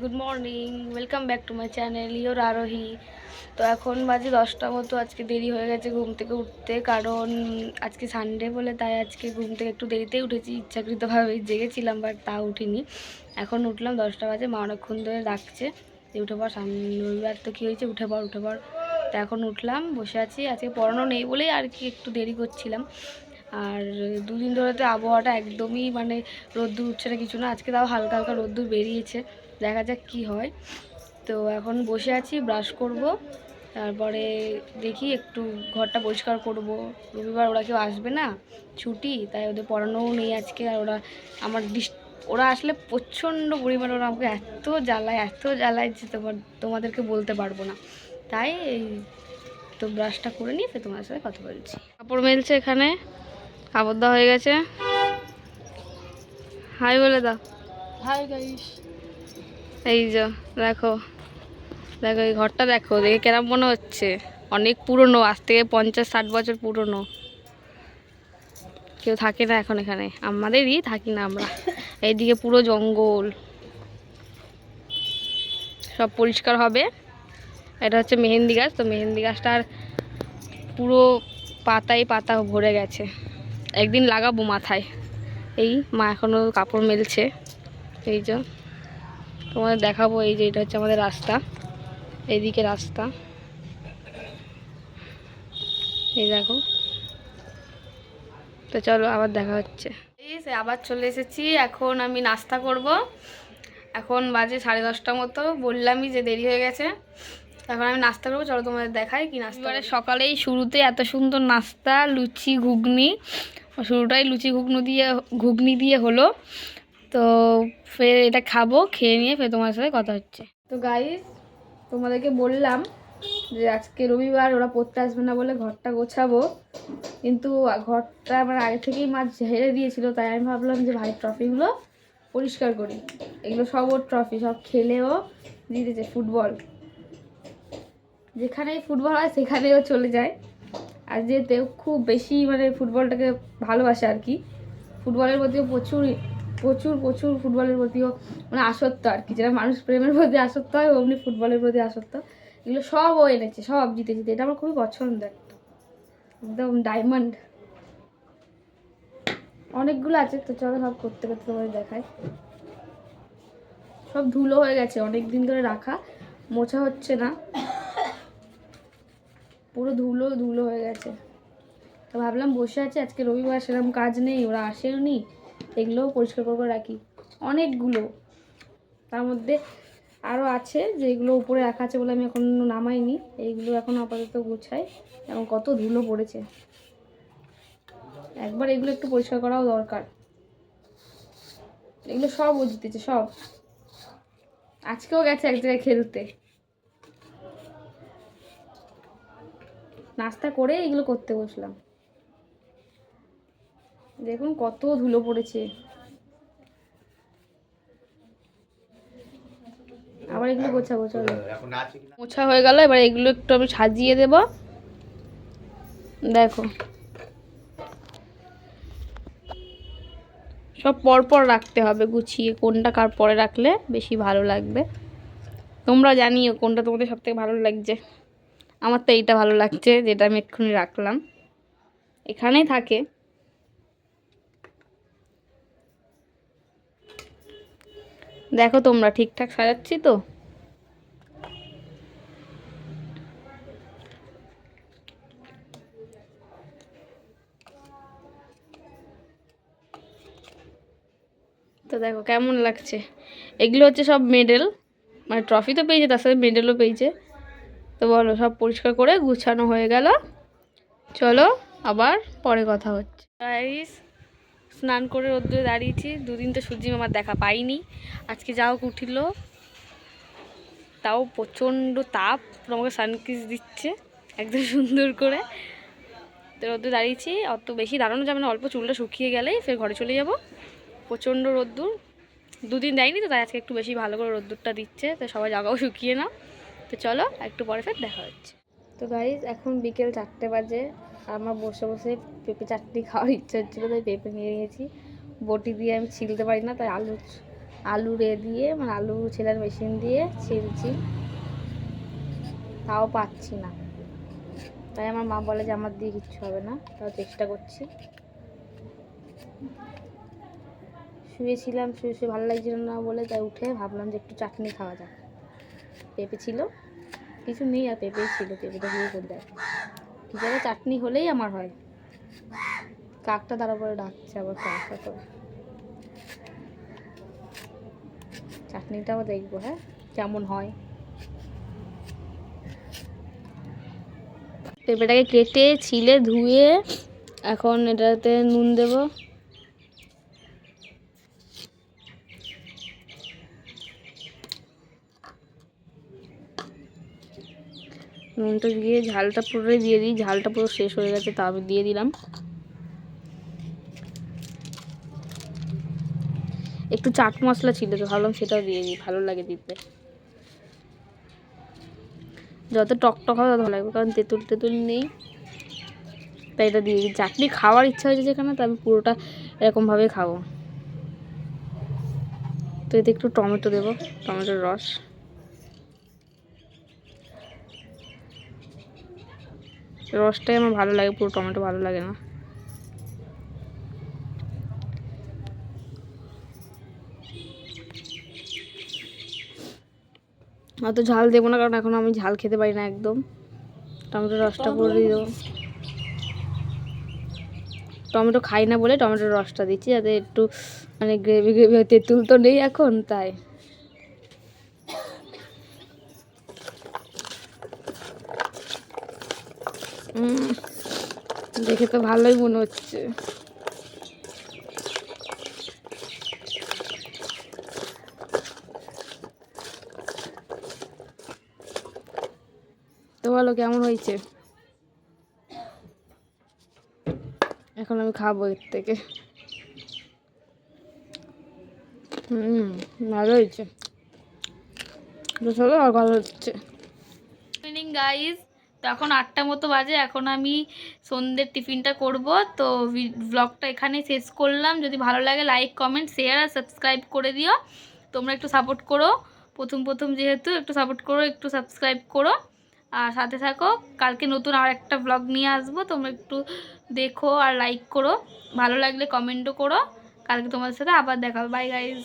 Good morning welcome back to my channel your Arohi তো এখন বাজে দশটা মতো। আজকে দেরি হয়ে গেছে ঘুম থেকে উঠতে। কারণ আজকে সানডে বলে, তাই আজকে ঘুম থেকে একটু দেরিতেই উঠেছি। ইচ্ছাকৃতভাবে জেগেছিলাম বাট তা উঠিনি। এখন উঠলাম, দশটা বাজে। মা অনেকক্ষণ ধরে ডাকছে যে, উঠে পর সামনে রবিবার তো কী হয়েছে? উঠে পর উঠে পর তো এখন উঠলাম, বসে আছি। আজকে পড়ানো নেই বলেই আর কি একটু দেরি করছিলাম। আর দুদিন ধরে তো আবহাওয়াটা একদমই মানে রোদ্দুর উঠছে না, কিছু না। আজকে তাও হালকা হালকা রোদ্দুর বেরিয়েছে, দেখা যাক কি হয়। তো এখন বসে আছি ব্রাশ করব, তারপরে দেখি একটু ঘরটা পরিষ্কার করব। রবিবার ওরা কেউ আসবে না, ছুটি, তাই ওদের পড়ানোও নেই আজকে, আর ওরা আমার ডিস, ওরা আসলে প্রচণ্ড পরিমাণে ওরা আমাকে এত জ্বালায় এত জ্বালায় যে তোমার, তোমাদেরকে বলতে পারব না। তাই এই তো ব্রাশটা করে নিয়ে তোমার সাথে কথা বলছি। কাপড় মেলছে এখানে। দেওয়া হয়ে গেছে। হাই বলে দাও। হাই গাইস এই যে দেখো। দেখো এই ঘরটা দেখো দেখে কেরম মনে হচ্ছে। অনেক পুরনো আজ থেকে পঞ্চাশ ষাট বছর পুরনো। কেউ থাকে না এখন এখানে। আমাদেরই থাকি না আমরা। এইদিকে পুরো জঙ্গল। সব পরিষ্কার হবে। এটা হচ্ছে মেহেন্দি গাছ। তো মেহেন্দি গাছটার পুরো পাতায় পাতা ভরে গেছে। একদিন লাগাবো মাথায়। এই মা এখনও কাপড় মেলছে। এই যে তোমাদের দেখাবো এই যে এটা হচ্ছে আমাদের রাস্তা। এইদিকে রাস্তা। এই দেখো। তো চলো আবার দেখা হচ্ছে। সে আবার চলে এসেছি। এখন আমি নাস্তা করব। এখন বাজে সাড়ে দশটা মতো। বললামই যে দেরি হয়ে গেছে। এখন আমি নাস্তা করব। চলো তোমাদের দেখাই কি নাস্তা সকালেই শুরুতে এত সুন্দর নাস্তা লুচি ঘুগনি। শুরুটাই লুচি ঘুগনি দিয়ে ঘুগনি দিয়ে হলো। তো ফের এটা খাব, খেয়ে নিয়ে ফের তোমার সাথে কথা হচ্ছে। তো গাইস তোমাদেরকে বললাম যে আজকে রবিবার ওরা পড়তে আসবে না বলে ঘরটা গোছাবো। কিন্তু ঘরটা আমার আগে থেকেই মাছ ঝেড়ে দিয়েছিল, তাই আমি ভাবলাম যে ভাই ট্রফিগুলো পরিষ্কার করি। এগুলো সব ওর ট্রফি, সব খেলেও জিতেছে ফুটবল। যেখানেই ফুটবল হয় সেখানেও চলে যায়। আর যেতে খুব বেশি মানে ফুটবলটাকে ভালোবাসে আর কি। ফুটবলের প্রতিও প্রচুর প্রচুর প্রচুর ফুটবলের প্রতিও মানে আসক্ত আর কি। যেটা মানুষ প্রেমের প্রতি আসক্ত হয়, অমনি ফুটবলের প্রতি আসক্ত। এগুলো সব ও এনেছে, সব জিতে জিতে। এটা আমার খুবই পছন্দ একটা একদম ডায়মন্ড অনেকগুলো আছে, তো চলো সব করতে করতে তোমাদের দেখায় সব ধুলো হয়ে গেছে, অনেক দিন ধরে রাখা। মোছা হচ্ছে না। পুরো ধুলো ধুলো হয়ে গেছে। তো ভাবলাম বসে আছে, আজকে রবিবার সেরকম কাজ নেই, ওরা আসেও নি, এগুলোও পরিষ্কার করে রাখি। অনেকগুলো। তার মধ্যে আরও আছে যেগুলো উপরে রাখা আছে বলে আমি এখন নামাইনি, এইগুলো এখন আপাতত গুছাই, এবং কত ধুলো পড়েছে। একবার এগুলো একটু পরিষ্কার করাও দরকার। এগুলো সব ও জিতেছে, সব। আজকেও গেছে এক জায়গায় খেলতে। নাস্তা করে এগুলো করতে বসলাম। দেখুন কত ধুলো পড়েছে। আবার এগুলো গোছাবো চলো। মোছা হয়ে গেল এবার এগুলো একটু আমি সাজিয়ে দেব। দেখো। সব পর পর রাখতে হবে গুছিয়ে। কোনটা কার পরে রাখলে বেশি ভালো লাগবে। তোমরা জানিও কোনটা তোমাদের সব থেকে ভালো লাগছে। আমার তো এইটা ভালো লাগছে, যেটা আমি এক্ষুনি রাখলাম। এখানেই থাকে। দেখো তোমরা ঠিকঠাক সাজাচ্ছি তো? তো দেখো কেমন লাগছে। এগুলো হচ্ছে সব মেডেল মানে ট্রফি তো পেয়েছে, তার সাথে মেডেলও পেয়েছে। তো বলো, সব পরিষ্কার করে গুছানো হয়ে গেল। চলো, আবার পরে কথা হচ্ছে। স্নান করে রোদ্দুরে দাঁড়িয়েছি। দুদিন তো সূর্যি মামার দেখা পাইনি। আজকে যাও উঠিল। তাও প্রচণ্ড তাপ। আমাকে সানকিস দিচ্ছে, একদম সুন্দর করে। তো রোদ্দুরে দাঁড়িয়েছি। অত বেশি দাঁড়ানো যাবে না, অল্প চুলটা শুকিয়ে গেলেই ফের ঘরে চলে যাব। প্রচণ্ড রোদ্দুর। দুদিন দেয়নি তো, তাই আজকে একটু বেশি ভালো করে রোদ্দুরটা দিচ্ছে। তো সবাই জায়গাও শুকিয়ে নাও। তো চলো, একটু পরে ফের দেখা হচ্ছে। তো গাইজ এখন বিকেল চারটে বাজে। আমার বসে বসে পেঁপে চাটনি খাওয়ার ইচ্ছা হচ্ছিল, তাই পেঁপে নিয়ে নিয়েছি। বটি দিয়ে আমি ছিলতে পারি না, তাই আলু আলু রে দিয়ে মানে আলু ছেলার মেশিন দিয়ে ছিলছি। তাও পাচ্ছি না। তাই আমার মা বলে যে আমার দিয়ে কিচ্ছু হবে না, তাও চেষ্টা করছি। শুয়েছিলাম, শুয়ে শুয়ে ভালো লাগছিল না বলে, তাই উঠে ভাবলাম যে একটু চাটনি খাওয়া যাক। পেঁপে ছিল। কিছু নেই আর পেঁপেই ছিল। পেঁপেটা দিয়ে করে দেয় কি চাটনি হলেই আমার হয়। কাকটা তার উপরে ডাকছে আবার কাকটা করে চাটনিটাও দেখব হ্যাঁ? কেমন হয়। পেঁপেটাকে কেটে, ছিলে, ধুয়ে এখন এটাতে নুন দেব। নুনটা দিয়ে ঝালটা পুরো দিয়ে দিই। ঝালটা পুরো শেষ হয়ে গেছে, তা দিয়ে দিলাম। একটু চাট মশলা ছিল, তো ভাবলাম সেটাও দিয়ে দিই, ভালো লাগে দিতে। যত টক টক হবে তত ভালো লাগবে, কারণ তেঁতুল তেঁতুল নেই। তাই এটা দিয়ে দিই। চাটনি খাওয়ার ইচ্ছা হয়েছে যেখানে, তো আমি পুরোটা এরকমভাবে খাব। তো এতে একটু টমেটো দেবো, টমেটোর রস। রসটাই আমার ভালো লাগে, পুরো টমেটো ভালো লাগে না। অত ঝাল দেবো না, কারণ এখন আমি ঝাল খেতে পারি না একদম। টমেটোর রসটা পুরো দিয়ে দেবো। টমেটো খাই না বলে টমেটোর রসটা দিচ্ছি, যাতে একটু মানে গ্রেভি গ্রেভি তেঁতুল তো নেই এখন, তাই। দেখে তো ভালোই মনে হচ্ছে। তো বলো, কেমন হয়েছে? এখন আমি খাব এর থেকে। হুম, ভালো হয়েছে। আর ভালো হচ্ছে। গাইজ তো এখন আটটা মতো বাজে, এখন আমি সন্ধ্যের টিফিনটা করব। তো ব্লগটা এখানেই শেষ করলাম। যদি ভালো লাগে লাইক কমেন্ট শেয়ার আর সাবস্ক্রাইব করে দিও। তোমরা একটু সাপোর্ট করো। প্রথম প্রথম যেহেতু একটু সাপোর্ট করো, একটু সাবস্ক্রাইব করো। আর সাথে থাকো, কালকে নতুন আর একটা ব্লগ নিয়ে আসব। তোমরা একটু দেখো আর লাইক করো। ভালো লাগলে কমেন্টও করো। কালকে তোমাদের সাথে আবার দেখা হবে। By guys